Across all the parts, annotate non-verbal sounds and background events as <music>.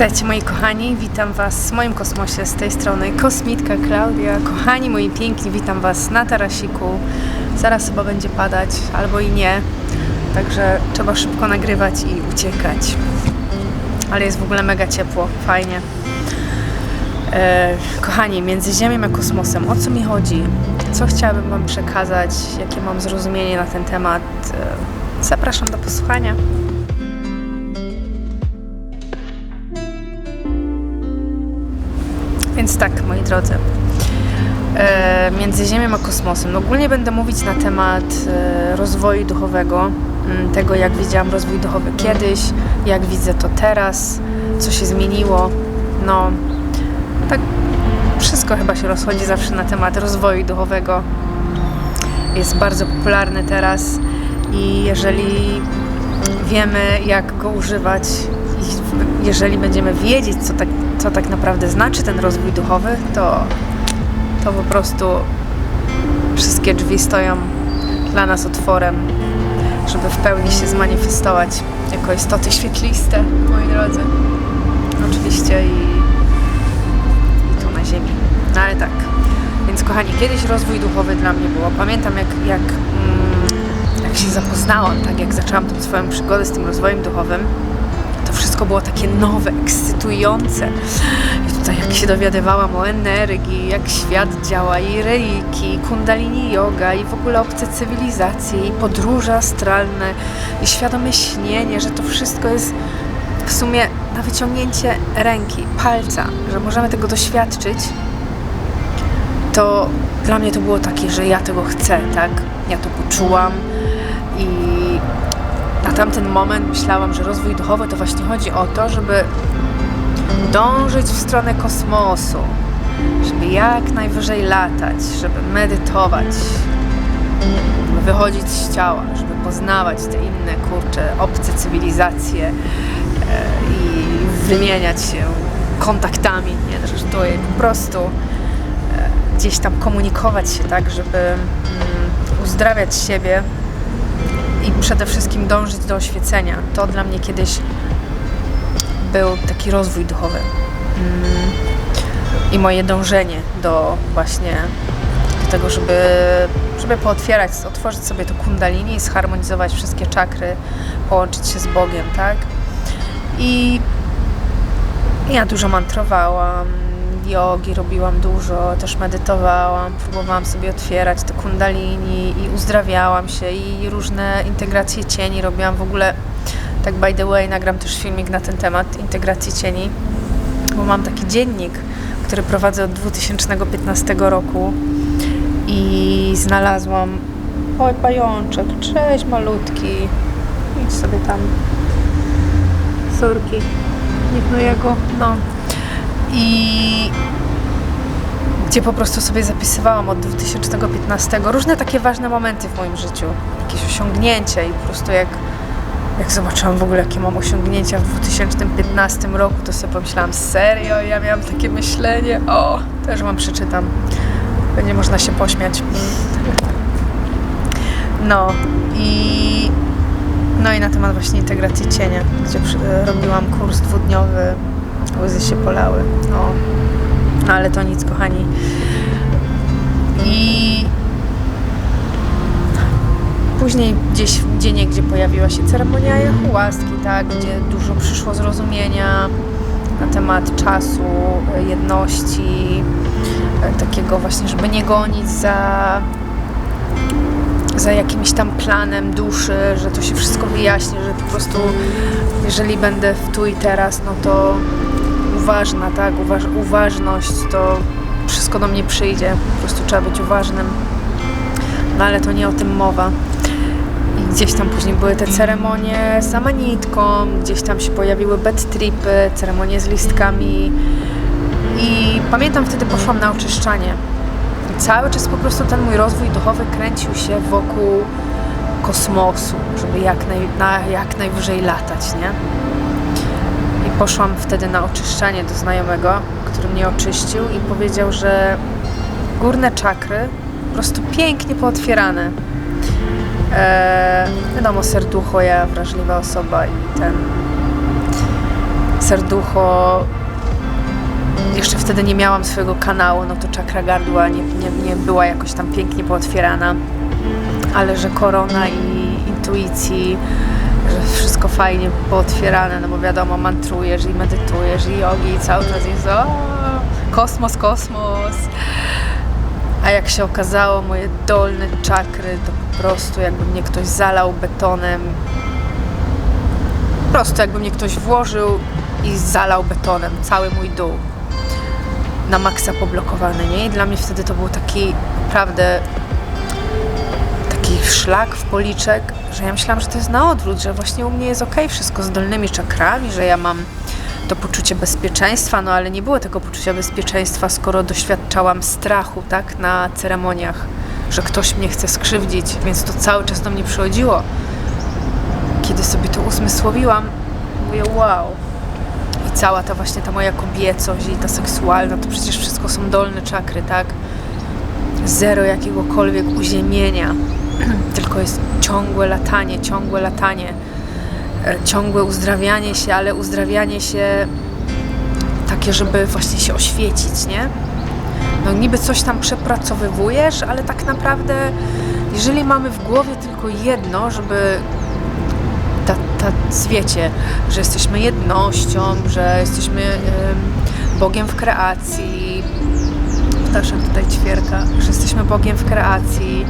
Witajcie moi kochani, witam Was w moim kosmosie, z tej strony kosmitka Klaudia. Kochani moi piękni, witam Was na tarasiku. Zaraz chyba będzie padać, albo i nie, także trzeba szybko nagrywać i uciekać. Ale jest w ogóle mega ciepło, fajnie. E, kochani, między Ziemią a kosmosem, o co mi chodzi? Co chciałabym Wam przekazać? Jakie mam zrozumienie na ten temat? E, zapraszam do posłuchania. Więc tak, moi drodzy, e, między Ziemią a kosmosem. No, ogólnie będę mówić na temat e, rozwoju duchowego, m, tego jak widziałam rozwój duchowy kiedyś, jak widzę to teraz, co się zmieniło. No, tak wszystko chyba się rozchodzi zawsze na temat rozwoju duchowego. Jest bardzo popularny teraz i jeżeli wiemy, jak go używać, jeżeli będziemy wiedzieć, co tak, co tak naprawdę znaczy ten rozwój duchowy, to, to po prostu wszystkie drzwi stoją dla nas otworem, żeby w pełni się zmanifestować jako istoty świetliste, moi drodzy. Oczywiście i, i tu na ziemi. No ale tak. Więc kochani, kiedyś rozwój duchowy dla mnie było. Pamiętam jak, jak, mm, jak się zapoznałam, tak jak zaczęłam tą swoją przygodę z tym rozwojem duchowym, wszystko było takie nowe, ekscytujące. I tutaj jak się dowiadywałam o energii, jak świat działa, i reiki, i kundalini yoga, i w ogóle obce cywilizacje, i podróże astralne, i świadome śnienie, że to wszystko jest w sumie na wyciągnięcie ręki, palca, że możemy tego doświadczyć, to dla mnie to było takie, że ja tego chcę, tak? Ja to poczułam i tamten moment myślałam, że rozwój duchowy to właśnie chodzi o to, żeby dążyć w stronę kosmosu, żeby jak najwyżej latać, żeby medytować, żeby wychodzić z ciała, żeby poznawać te inne kurcze, obce cywilizacje e, i wymieniać się kontaktami, nie, jest po prostu e, gdzieś tam komunikować się tak, żeby mm, uzdrawiać siebie i przede wszystkim dążyć do oświecenia. To dla mnie kiedyś był taki rozwój duchowy. Mm, I moje dążenie do właśnie do tego, żeby, żeby pootwierać, otworzyć sobie to kundalini i zharmonizować wszystkie czakry, połączyć się z Bogiem, tak? I ja dużo mantrowałam, jogi robiłam dużo, też medytowałam, próbowałam sobie otwierać te kundalini i uzdrawiałam się i różne integracje cieni robiłam. W ogóle. Tak by the way, nagram też filmik na ten temat integracji cieni, bo mam taki dziennik, który prowadzę od 2015 roku i znalazłam oj pajączek, cześć malutki, idź sobie tam. Sorki, nie pnuję go, no i gdzie po prostu sobie zapisywałam od 2015 różne takie ważne momenty w moim życiu, jakieś osiągnięcia i po prostu jak, jak zobaczyłam w ogóle, jakie mam osiągnięcia w 2015 roku, to sobie pomyślałam, serio, ja miałam takie myślenie, o, też wam przeczytam, będzie można się pośmiać. No i no i na temat właśnie integracji cienia, gdzie robiłam kurs dwudniowy Łzy się polały. No. ale to nic, kochani. I później gdzieś gdzie gdzie pojawiła się ceremonia łaski, tak, gdzie dużo przyszło zrozumienia na temat czasu, jedności, takiego właśnie, żeby nie gonić za za jakimś tam planem duszy, że to się wszystko wyjaśni, że po prostu jeżeli będę w tu i teraz, no to uważna, tak, Uważ, uważność, to wszystko do mnie przyjdzie, po prostu trzeba być uważnym. No ale to nie o tym mowa. I gdzieś tam później były te ceremonie z amanitką, gdzieś tam się pojawiły bed tripy, ceremonie z listkami. I pamiętam wtedy poszłam na oczyszczanie. I cały czas po prostu ten mój rozwój duchowy kręcił się wokół kosmosu, żeby jak, naj, na, jak najwyżej latać, nie? Poszłam wtedy na oczyszczanie do znajomego, który mnie oczyścił i powiedział, że górne czakry po prostu pięknie pootwierane. Eee, wiadomo, serducho, ja wrażliwa osoba i ten serducho. Jeszcze wtedy nie miałam swojego kanału, no to czakra gardła nie, nie, nie była jakoś tam pięknie pootwierana, ale że korona i intuicji, że wszystko fajnie pootwierane, no bo wiadomo, mantrujesz i medytujesz i jogi i cały czas jest o, kosmos, kosmos. A jak się okazało, moje dolne czakry to po prostu jakby mnie ktoś zalał betonem. Po prostu jakby mnie ktoś włożył i zalał betonem cały mój dół. Na maksa poblokowany, nie? I dla mnie wtedy to był taki naprawdę szlak w policzek, że ja myślałam, że to jest na odwrót, że właśnie u mnie jest ok, wszystko z dolnymi czakrami, że ja mam to poczucie bezpieczeństwa, no ale nie było tego poczucia bezpieczeństwa, skoro doświadczałam strachu, tak, na ceremoniach, że ktoś mnie chce skrzywdzić, więc to cały czas do mnie przychodziło. Kiedy sobie to uzmysłowiłam, mówię wow. I cała ta właśnie ta moja kobiecość i ta seksualna, to przecież wszystko są dolne czakry, tak? Zero jakiegokolwiek uziemienia, <clears throat> tylko jest ciągłe latanie, ciągłe latanie e, ciągłe uzdrawianie się, ale uzdrawianie się takie, żeby właśnie się oświecić, nie? No niby coś tam przepracowywujesz, ale tak naprawdę, jeżeli mamy w głowie tylko jedno, żeby ta, ta wiecie, że jesteśmy jednością, że jesteśmy em, Bogiem w kreacji, ptaszek tutaj ćwierka, że jesteśmy Bogiem w kreacji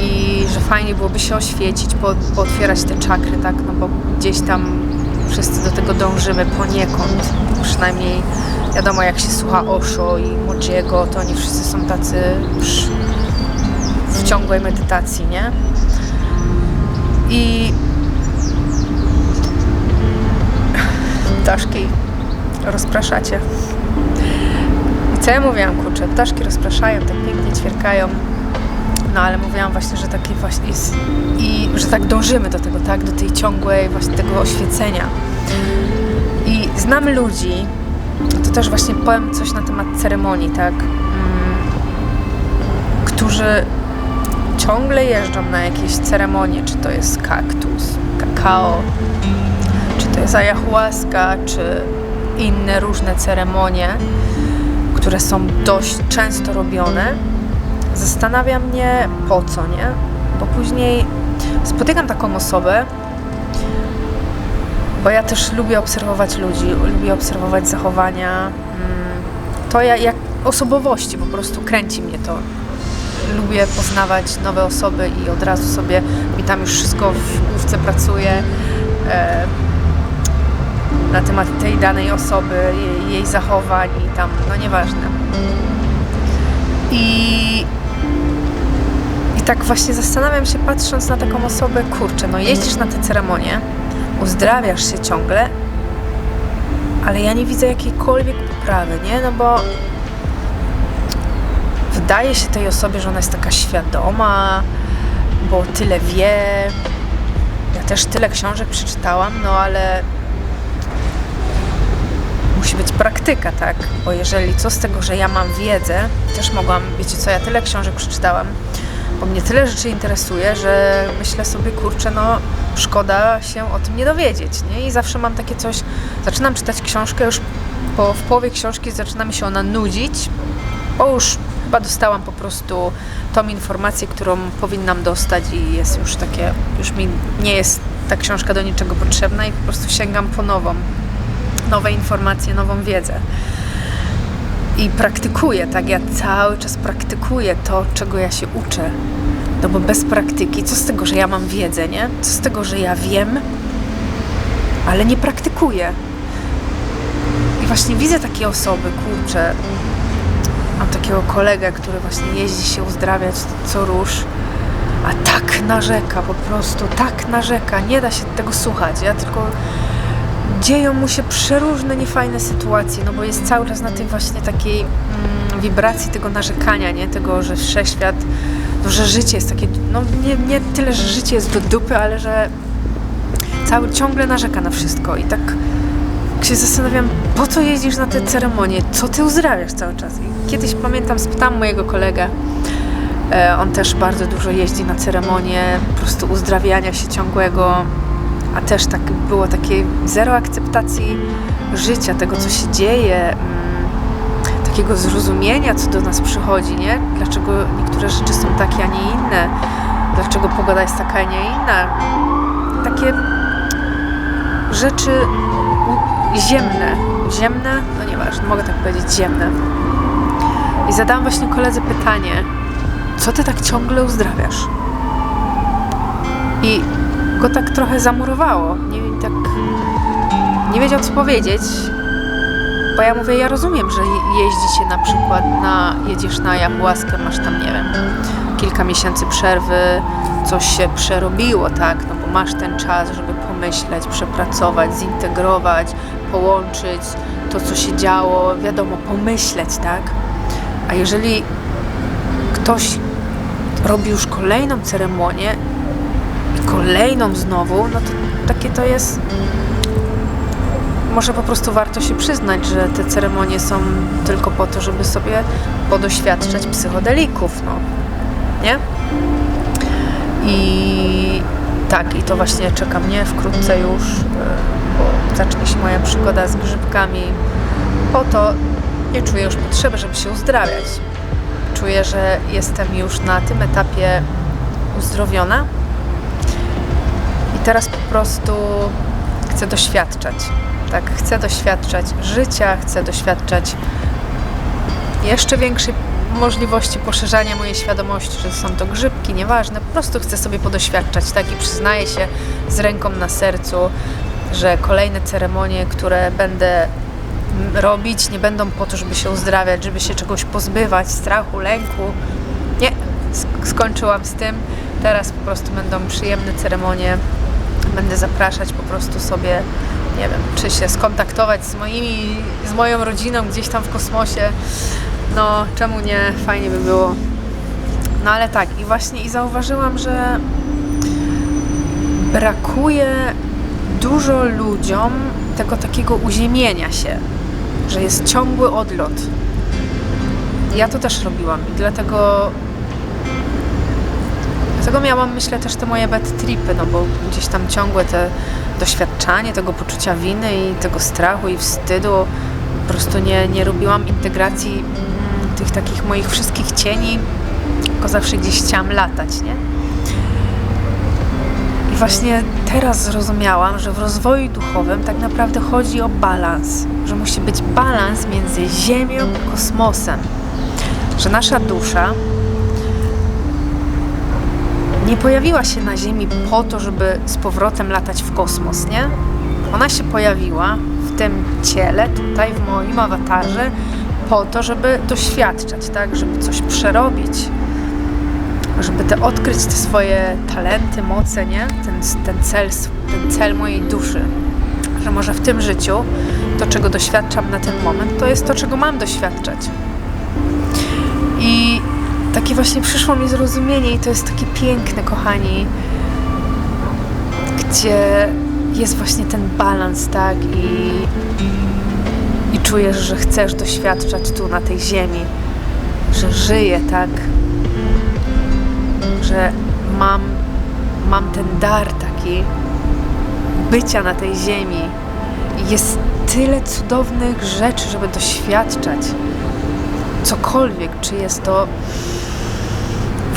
i że fajnie byłoby się oświecić, po, pootwierać te czakry, tak, no bo gdzieś tam wszyscy do tego dążymy poniekąd, przynajmniej wiadomo jak się słucha Osho i Mojiego, to oni wszyscy są tacy psz, w ciągłej medytacji, nie? I <laughs> ptaszki rozpraszacie. Co ja mówiłam, kurczę, ptaszki rozpraszają, tak pięknie ćwierkają. No ale mówiłam właśnie, że taki właśnie jest i że tak dążymy do tego, tak, do tej ciągłej właśnie tego oświecenia. I znam ludzi, to też właśnie powiem coś na temat ceremonii, tak, mm, którzy ciągle jeżdżą na jakieś ceremonie, czy to jest kaktus, kakao, czy to jest ayahuasca, czy inne różne ceremonie, które są dość często robione, zastanawia mnie po co, nie? Bo później spotykam taką osobę, bo ja też lubię obserwować ludzi, lubię obserwować zachowania, mm, to ja, jak osobowości, po prostu kręci mnie to. Lubię poznawać nowe osoby i od razu sobie mi tam już wszystko w główce pracuje e, na temat tej danej osoby, jej, jej zachowań i tam, no nieważne. I, I tak właśnie zastanawiam się, patrząc na taką osobę, kurczę, no jeździsz na te ceremonie, uzdrawiasz się ciągle, ale ja nie widzę jakiejkolwiek poprawy, nie? No bo wydaje się tej osobie, że ona jest taka świadoma, bo tyle wie. Ja też tyle książek przeczytałam, no ale musi być praktyka, tak? Bo jeżeli co z tego, że ja mam wiedzę, też mogłam, wiecie co, ja tyle książek przeczytałam, bo mnie tyle rzeczy interesuje, że myślę sobie, kurczę, no szkoda się o tym nie dowiedzieć, nie? I zawsze mam takie coś, zaczynam czytać książkę, już po, w połowie książki zaczyna mi się ona nudzić, bo już chyba dostałam po prostu tą informację, którą powinnam dostać i jest już takie, już mi nie jest ta książka do niczego potrzebna i po prostu sięgam po nową, nowe informacje, nową wiedzę. I praktykuję, tak? Ja cały czas praktykuję to, czego ja się uczę. No bo bez praktyki, co z tego, że ja mam wiedzę, nie? Co z tego, że ja wiem, ale nie praktykuję. I właśnie widzę takie osoby, kurczę, mam takiego kolegę, który właśnie jeździ się uzdrawiać co róż, a tak narzeka po prostu, tak narzeka, nie da się tego słuchać. Ja tylko dzieją mu się przeróżne niefajne sytuacje, no bo jest cały czas na tej właśnie takiej mm, wibracji tego narzekania, nie? Tego, że wszechświat, no, że życie jest takie, no nie, nie tyle, że życie jest do dupy, ale że cały ciągle narzeka na wszystko i tak się zastanawiam, po co jeździsz na te ceremonie? Co ty uzdrawiasz cały czas? I kiedyś pamiętam, spytałam mojego kolegę, e, on też bardzo dużo jeździ na ceremonie po prostu uzdrawiania się ciągłego a też tak było takie zero akceptacji życia, tego co się dzieje, mm, takiego zrozumienia, co do nas przychodzi, nie? Dlaczego niektóre rzeczy są takie, a nie inne, dlaczego pogoda jest taka, a nie inna. Takie rzeczy ziemne, ziemne, no nieważne, mogę tak powiedzieć, ziemne. I zadałam właśnie koledze pytanie, co ty tak ciągle uzdrawiasz? I go tak trochę zamurowało. Nie, tak, nie wiedział co powiedzieć, bo ja mówię, ja rozumiem, że je- jeździ się na przykład na, jedziesz na Japułaskę, masz tam, nie wiem, kilka miesięcy przerwy, coś się przerobiło, tak, no bo masz ten czas, żeby pomyśleć, przepracować, zintegrować, połączyć to, co się działo, wiadomo, pomyśleć, tak. A jeżeli ktoś robi już kolejną ceremonię kolejną znowu, no to takie to jest. Może po prostu warto się przyznać, że te ceremonie są tylko po to, żeby sobie podoświadczać psychodelików, no. Nie? I tak, i to właśnie czeka mnie wkrótce już, e, bo zacznie się moja przygoda z grzybkami. Po to nie czuję już potrzeby, żeby się uzdrawiać. Czuję, że jestem już na tym etapie uzdrowiona teraz po prostu chcę doświadczać. Tak, chcę doświadczać życia, chcę doświadczać jeszcze większej możliwości poszerzania mojej świadomości, że są to grzybki, nieważne, po prostu chcę sobie podoświadczać, tak i przyznaję się z ręką na sercu, że kolejne ceremonie, które będę robić, nie będą po to, żeby się uzdrawiać, żeby się czegoś pozbywać, strachu, lęku. Nie, sk- skończyłam z tym. Teraz po prostu będą przyjemne ceremonie. Będę zapraszać po prostu sobie, nie wiem, czy się skontaktować z moimi, z moją rodziną gdzieś tam w kosmosie. No, czemu nie? Fajnie by było. No ale tak, i właśnie i zauważyłam, że brakuje dużo ludziom tego takiego uziemienia się, że jest ciągły odlot. Ja to też robiłam i dlatego dlatego miałam, myślę, też te moje bad tripy, no bo gdzieś tam ciągłe te doświadczanie tego poczucia winy i tego strachu i wstydu, po prostu nie, nie robiłam integracji mm, tych takich moich wszystkich cieni, tylko zawsze gdzieś chciałam latać, nie? I właśnie teraz zrozumiałam, że w rozwoju duchowym tak naprawdę chodzi o balans, że musi być balans między Ziemią a kosmosem, że nasza dusza nie pojawiła się na Ziemi po to, żeby z powrotem latać w kosmos, nie? Ona się pojawiła w tym ciele, tutaj w moim awatarze, po to, żeby doświadczać, tak? Żeby coś przerobić, żeby te odkryć te swoje talenty, moce, nie? Ten, ten, cel, ten cel mojej duszy. Że może w tym życiu to, czego doświadczam na ten moment, to jest to, czego mam doświadczać. I takie właśnie przyszło mi zrozumienie i to jest takie piękne, kochani, gdzie jest właśnie ten balans, tak? I, i czujesz, że chcesz doświadczać tu na tej ziemi, że żyję, tak? Że mam, mam ten dar taki bycia na tej ziemi. I jest tyle cudownych rzeczy, żeby doświadczać. Cokolwiek, czy jest to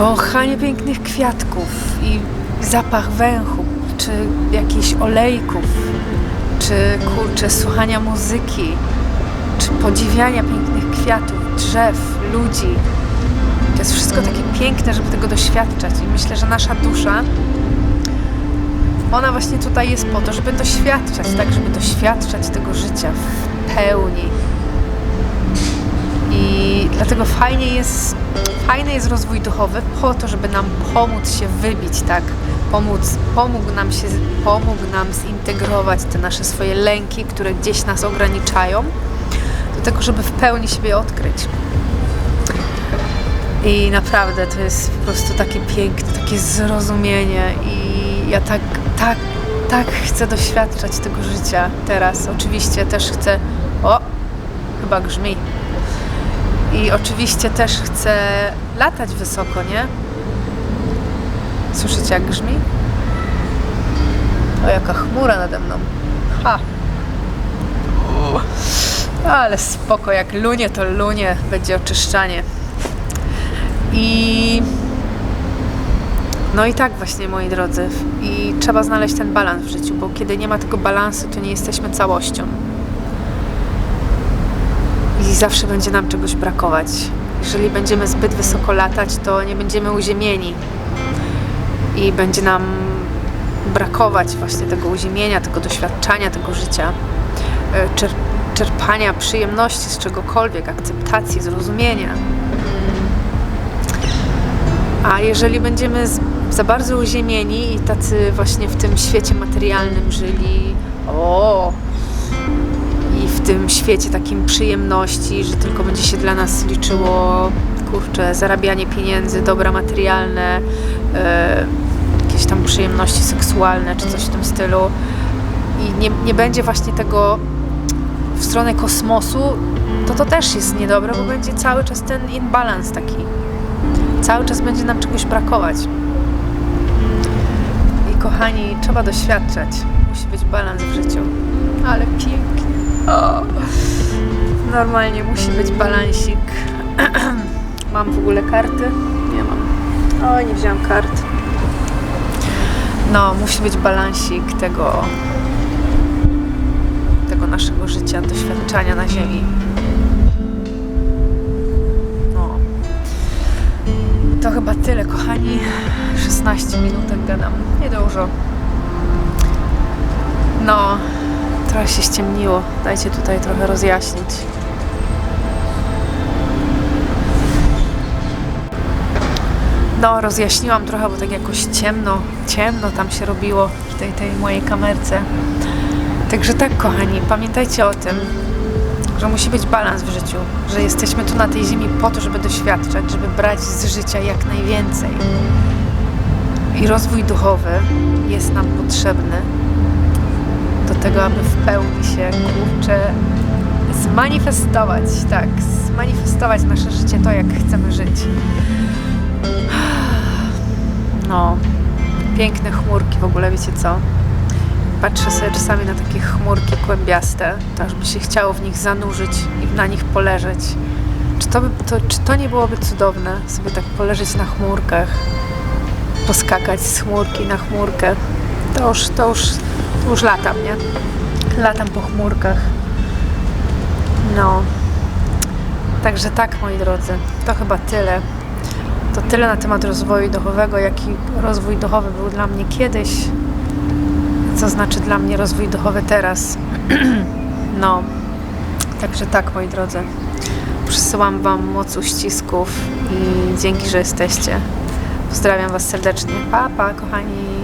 wąchanie pięknych kwiatków i zapach węchu, czy jakichś olejków, czy kurczę, słuchania muzyki, czy podziwiania pięknych kwiatów, drzew, ludzi. To jest wszystko takie piękne, żeby tego doświadczać. I myślę, że nasza dusza, ona właśnie tutaj jest po to, żeby doświadczać, tak, żeby doświadczać tego życia w pełni. I dlatego fajnie jest, fajny jest rozwój duchowy po to, żeby nam pomóc się wybić, tak? Pomóc, pomógł nam się, pomógł nam zintegrować te nasze swoje lęki, które gdzieś nas ograniczają, do tego, żeby w pełni siebie odkryć. I naprawdę to jest po prostu takie piękne, takie zrozumienie i ja tak, tak, tak chcę doświadczać tego życia teraz. Oczywiście też chcę... O! Chyba grzmi. I oczywiście też chcę latać wysoko, nie? Słyszycie jak grzmi? O, jaka chmura nade mną. Ha! Ale spoko, jak lunie to lunie, będzie oczyszczanie. I no i tak właśnie, moi drodzy. I trzeba znaleźć ten balans w życiu, bo kiedy nie ma tego balansu, to nie jesteśmy całością. I zawsze będzie nam czegoś brakować. Jeżeli będziemy zbyt wysoko latać, to nie będziemy uziemieni. I będzie nam brakować właśnie tego uziemienia, tego doświadczania, tego życia, e, czer- czerpania przyjemności z czegokolwiek, akceptacji, zrozumienia. A jeżeli będziemy za bardzo uziemieni i tacy właśnie w tym świecie materialnym żyli, o, i w tym świecie takim przyjemności, że tylko będzie się dla nas liczyło, kurczę, zarabianie pieniędzy, dobra materialne, e, jakieś tam przyjemności seksualne czy coś w tym stylu i nie, nie będzie właśnie tego w stronę kosmosu, to to też jest niedobre, bo będzie cały czas ten imbalans taki. Cały czas będzie nam czegoś brakować. I kochani, trzeba doświadczać. Musi być balans w życiu. Ale pięknie. O. Normalnie musi być balansik. <clears throat> mam w ogóle karty? Nie mam. O, nie wziąłem kart. No, musi być balansik tego tego naszego życia, doświadczania na ziemi. No. To chyba tyle, kochani. 16 minutek gadam. Niedużo. No, trochę się ściemniło. Dajcie tutaj trochę rozjaśnić. No, rozjaśniłam trochę, bo tak jakoś ciemno, ciemno tam się robiło w tej, tej mojej kamerce. Także tak, kochani, pamiętajcie o tym, że musi być balans w życiu, że jesteśmy tu na tej ziemi po to, żeby doświadczać, żeby brać z życia jak najwięcej. I rozwój duchowy jest nam potrzebny do tego, aby w pełni się, kurczę, zmanifestować, tak, zmanifestować nasze życie, to jak chcemy żyć. <sighs> No, piękne chmurki w ogóle, wiecie co? Patrzę sobie czasami na takie chmurki kłębiaste, to aż by się chciało w nich zanurzyć i na nich poleżeć. Czy to, by, to, czy to nie byłoby cudowne, sobie tak poleżeć na chmurkach, poskakać z chmurki na chmurkę? To już, to już, już latam, nie? Latam po chmurkach. No. Także tak, moi drodzy, to chyba tyle. To tyle na temat rozwoju duchowego, jaki rozwój duchowy był dla mnie kiedyś, co znaczy dla mnie rozwój duchowy teraz. <clears throat> no, także tak, moi drodzy. Przysyłam Wam moc uścisków i dzięki, że jesteście. Pozdrawiam Was serdecznie. Pa, pa, kochani.